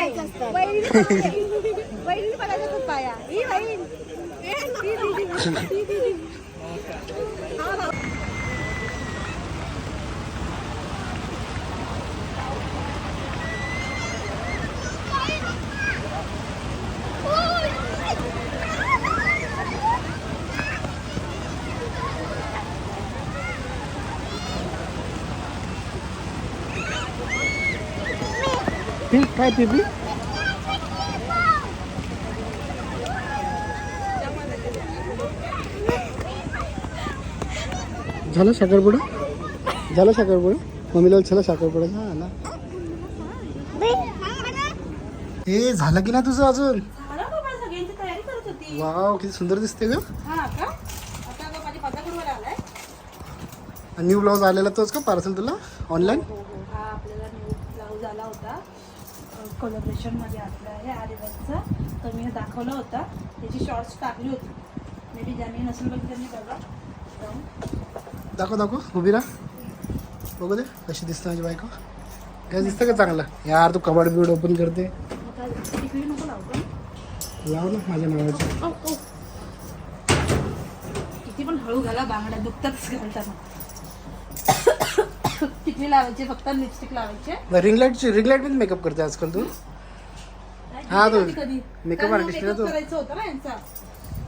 पडायचं असतं वहिनी पडायचं असतं पाया ही बहीण ही दीदी, ही दीदी. हा, हा. पी काय पी पी झालं साखरपुडा? झालं साखरपुडा? मम्मीला चला साखरपुडा? झाला हे झालं की नाही तुझं अजून? झालं वाव किती सुंदर दिसते ग. हा न्यू ब्लाऊज आलेला तोच का पार्सल तुला? ऑनलाईन कोलॅबरेशनमध्ये आपला आहे. आदिवासचा तर मी हे दाखवला होता. त्याची शॉर्ट्स टाकली होती. मे बी ज्यांनी नसेल बघितलं त्यांनी बघा. जाऊन. दाखव दाखव. उभी राहा. बघू दे. कशी दिसते माझी बायको. काय दिसतं का चांगलं? यार तू कबाड बिवड ओपन करते. तिकडे नको लावतो लाव ना माझ्या नावाची. किती पण हळू घाला बांगड्या दुखतातच घालताना. टिकली लावायची फक्त लिपस्टिक लावायचे. रिंग लाईटची रिंग लाइटमध्ये मेकअप करते आजकाल तू? हा, तो ना makeup तो. करायचं होतं ना यांचा.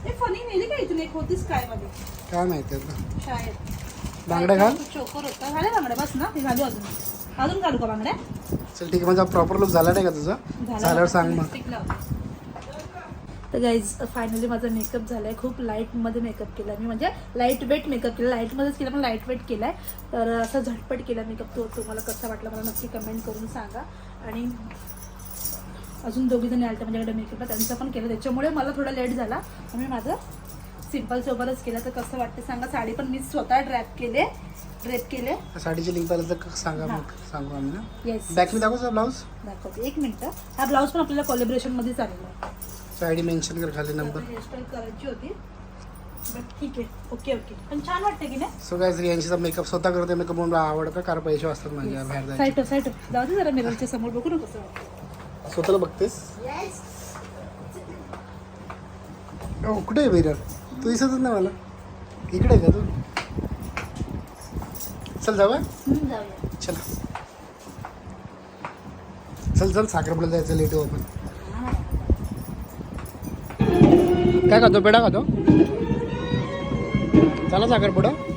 ते फनी नेली का इथून एक होतीच काय मध्ये? काय माहिती आता. शाळेत. बांगड्या घाल. चोकर होता. बांगड्या बस ना ते घालू अजून. अजून घालू का बांगड्या? चल ठीक आहे माझा प्रॉपर लुक झाला नाही का तुझा? झाल्यावर सांग मग. तर गाईज फायनली माझा मेकअप झालाय. खूप लाईटमध्ये मेकअप केला मी. म्हणजे लाइट वेट मेकअप केला लाईटमध्येच केला पण लाइट वेट केलाय. तर असं झटपट केला मेकअप तो. तुम्हाला कसा वाटला मला नक्की कमेंट करून सांगा. आणि अजून दोघी जणी आल्या माझ्याकडे मेकअपला त्यांचा पण केलं. त्याच्यामुळे मला थोडा लेट झाला. आणि माझं सिंपल सोबतच केलं. तर कसं वाटतं सांगा. साडी पण मी स्वतः ड्रॅप केले. ड्रेप केले. साडीची लिंक पाहिलं तर सांगा मग. सांगू आम्ही ना. येस बॅक मी दाखवतो ब्लाऊज दाखवते. एक मिनिट. हा ब्लाऊज पण आपल्याला कोलेब्रेशनमध्येच आलेला आहे. आयडी मेन्शन कर खाली नंबर करायची होती. बट ठीक आहे. ओके ओके पण छान वाटते की नाही? सो काय यांचा मेकअप स्वतः करते मेकअप म्हणून आवडतं कारण पैसे वाचतात माझे बाहेर जायचे. Side side. जाऊ दे जरा मिररच्या समोर बघू ना कसं वाटतं स्वतःला बघतेस? ओ कुठे आहे मिरर? तू दिसतच नाही मला. इकडे आहे का तू? चल जाऊया हम्म, जाऊया. चला. चल चल साखरपुड्याला जायचं लेट हो आपण. काय खातो पेढा खातो? चला साखरपुडा. पुढं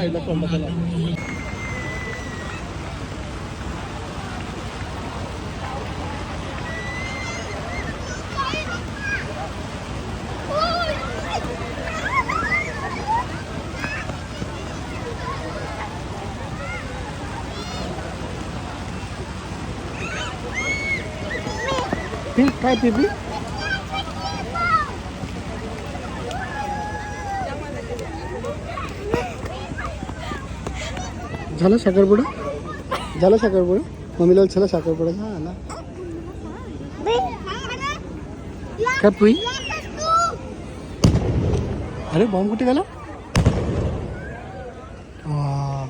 Ay, nako, matalas. Pink Kai TV? झालं साखरपुडा झालं साखरपुडा मम्मीला चला साखरपुडा झाला काय पुई अरे बॉम्ब कुठे गेला वा.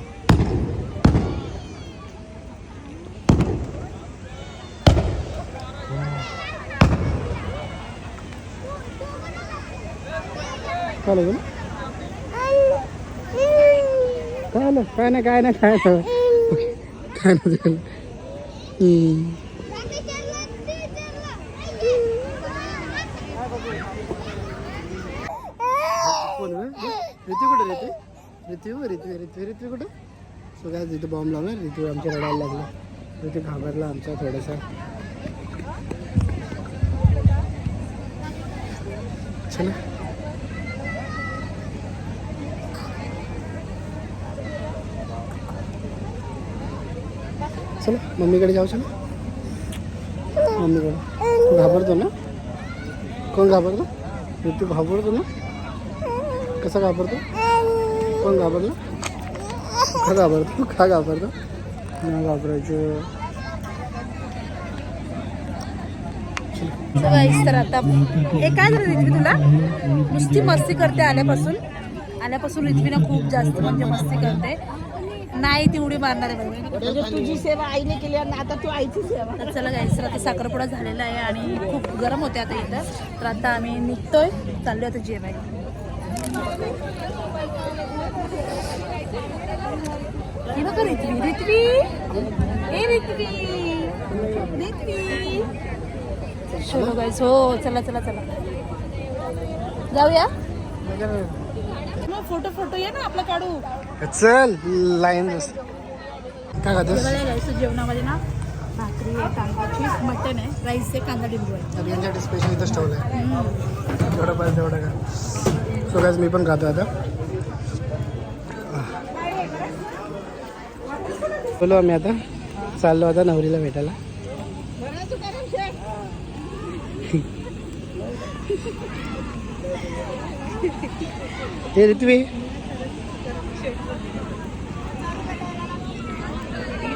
काय काय काय नाही काय नाही काय नाही. काय नाही झालं. ऋतू कुठे ऋतू ऋतू ऋतू ऋतू ऋतू कुठं? सगळ्या तिथं बॉम्ब लावला ऋतू आमच्या रडायला लागला. ऋतू घाबरला आमचा थोडासा. चला. चला मम्मीकडे जाऊ चला. मम्मीकडे. घाबरतो ना? कोण घाबरतो? ऋतू घाबरतो ना? कसा घाबरतो? कोण घाबरतो? का घाबरतो? का घाबरतो? नाही घाबरायचं. तर आता हे काय झालं रिथवी तुला? नुसती मस्ती करते आल्यापासून. आल्यापासून रिथवीनं खूप जास्त म्हणजे मस्ती करते. नाही ती उडी मारणार आहे बघ. तुझी सेवा आईने केली आणि आता तू आईची सेवा. तर चला गाईस तर आता साखरपुडा झालेला आहे आणि खूप गरम होते आता इथं. तर आता आम्ही निघतोय. चाललोय आता जेवायला. हे बघा ए शोधो गाईस हो चला चला चला. जाऊया. मग फोटो फोटो ये ना आपला काढू. चल लाईन काय खातोस? गाईस जेवणामध्ये ना भाकरी आहे तांदळाची मटण आहे राईस आहे कांदा लिंबू आहे. स्पेशल इथंच ठेवलं आहे जेवढं पाहिजे तेवढं का सो गाईज मी पण खातो आता. बोलो आम्ही आता. चाललो आता नवरीला भेटायला. हे ऋत्वी.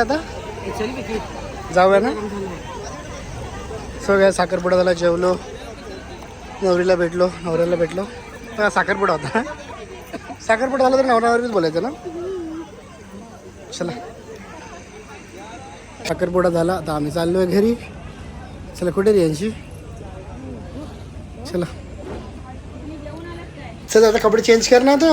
आता जाऊया ना? सगळ्या साखरपुडा झाला जेवलो. नवरीला भेटलो नवऱ्याला भेटलो. साखरपुडा होता. साखरपुडा झाला तर नवऱ्यावरच बोलायचं ना? चला. साखरपुडा झाला आता आम्ही चाललोय घरी. चला कुठे रे यांची? चला. चल आता कपडे चेंज कर ना आता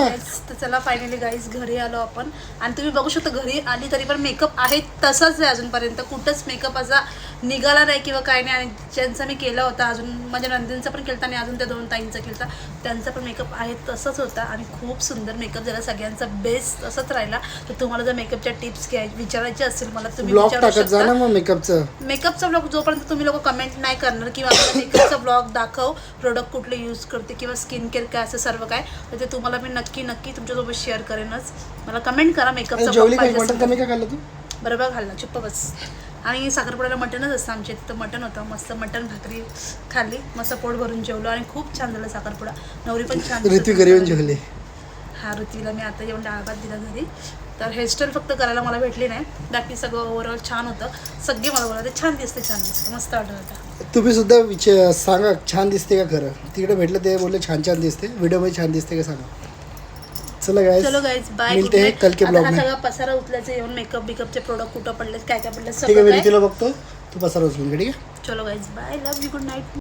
तर चला फायनली गाईज घरी आलो आपण. आणि तुम्ही बघू शकता घरी आली तरी पण मेकअप आहे तसाच आहे अजूनपर्यंत. कुठंच मेकअप असा निघाला नाही किंवा काय नाही. आणि ज्यांचा मी केला होता अजून माझ्या नंदींचा पण केला आणि अजून त्या दोन ताईंचा केला त्यांचा पण मेकअप आहे तसंच होता. आणि खूप सुंदर मेकअप झाला. सगळ्यांचा बेस्ट तसंच राहिला. तर तुम्हाला जर मेकअपच्या टिप्स घ्याय विचारायचे असतील मला तुम्ही ब्लॉग विचारू टाकत जा शकता. ना मग मेकअपचं मेकअपचा ब्लॉग जोपर्यंत तुम्ही लोक कमेंट नाही करणार किंवा आपला मेकअपचा ब्लॉग दाखव प्रोडक्ट कुठले यूज करते किंवा स्किन केअर काय असं सर्व काय तर ते तुम्हाला मी नक्की नक्की तुमच्यासोबत शेअर करेनच. मला कमेंट करा मेकअपचा जेवली ब्लॉग काही पाहिजे कमी का खाल्लं तू? घालला चुप्प बस. आणि साखरपुड्याला मटणच असतं आमच्या तिथं मटण होतं. मस्त मटण भाकरी खाल्ली. मस्त पोट भरून जेवलो आणि खूप छान झालं साखरपुडा. नवरी पण छान ऋतू. घरी येऊन जेवले. हा ऋतीला मी आता येऊन डाळ भात दिला घरी. तर हेअरस्टाईल फक्त करायला मला भेटली नाही. बाकी सगळं ओव्हरऑल छान होतं. सगळे मला बोलाते छान दिसते छान दिसते मस्त वाटत होता तुम्ही सुद्धा विचार सांगा छान दिसते का खरं? तिकडे भेटलं ते बोलले छान छान दिसते व्हिडिओमध्ये छान दिसते का सांगा? चला गाय चलो गाईज बाय मिळते हैं कल के ब्लॉग में. सगळा पसारा उचलायचं येऊन मेकअप बिकअपचे प्रोडक्ट कुठं पडलेत काय काय पडलेत ठीक आहे सगळं मी ऋतूला बघतो. तू पसार उचलून घे, ठीक आहे? चलो guys bye love you good night